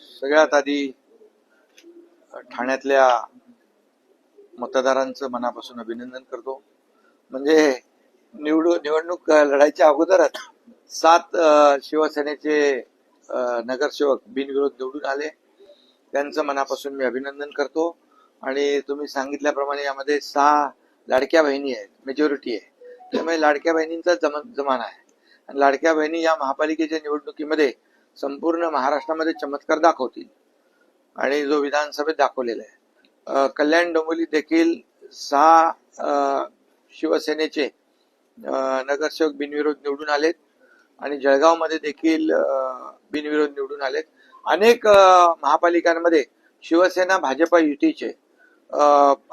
सगळ्यात आधी ठाण्यातल्या मतदारांचं मनापासून अभिनंदन करतो. म्हणजे निवडू निवडणूक लढायच्या अगोदरच सात शिवसेनेचे नगरसेवक बिनविरोध निवडून आले. त्यांचं मनापासून मी अभिनंदन करतो. आणि तुम्ही सांगितल्याप्रमाणे यामध्ये सहा लाडक्या बहिणी आहेत मेजॉरिटी आहे. त्यामुळे लाडक्या बहिणींचा जम जमाना आहे. आणि लाडक्या बहिणी या महापालिकेच्या निवडणुकीमध्ये संपूर्ण महाराष्ट्रामध्ये चमत्कार दाखवतील. आणि जो विधानसभेत दाखवलेला आहे. कल्याण डोंबिवली देखील सहा शिवसेनेचे नगरसेवक बिनविरोध निवडून आलेत. आणि जळगावमध्ये देखील बिनविरोध निवडून आलेत. अनेक महापालिकांमध्ये शिवसेना भाजपा युतीचे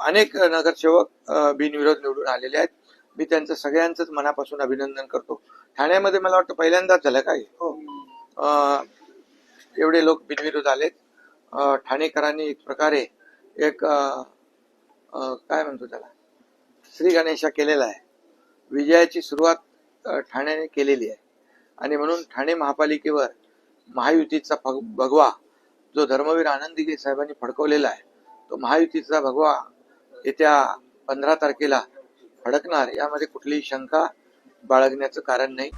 अनेक नगरसेवक बिनविरोध निवडून आलेले आहेत. मी त्यांचं सगळ्यांचंच मनापासून अभिनंदन करतो. ठाण्यामध्ये मला वाटतं पहिल्यांदाच झालं काय हो. एवढे लोक बिनविरोध आलेत. ठाणेकरांनी एक प्रकारे एक काय म्हणतो त्याला? श्री गणेशा केलेला आहे. विजयाची सुरुवात ठाण्याने केलेली आहे. आणि म्हणून ठाणे महापालिकेवर महायुतीचा भग- भगवा जो धर्मवीर आनंदगिरी साहेबांनी फडकवलेला आहे तो महायुतीचा भगवा येत्या पंधरा तारखेला फडकणार यामध्ये कुठलीही शंका बाळगण्याचं कारण नाही.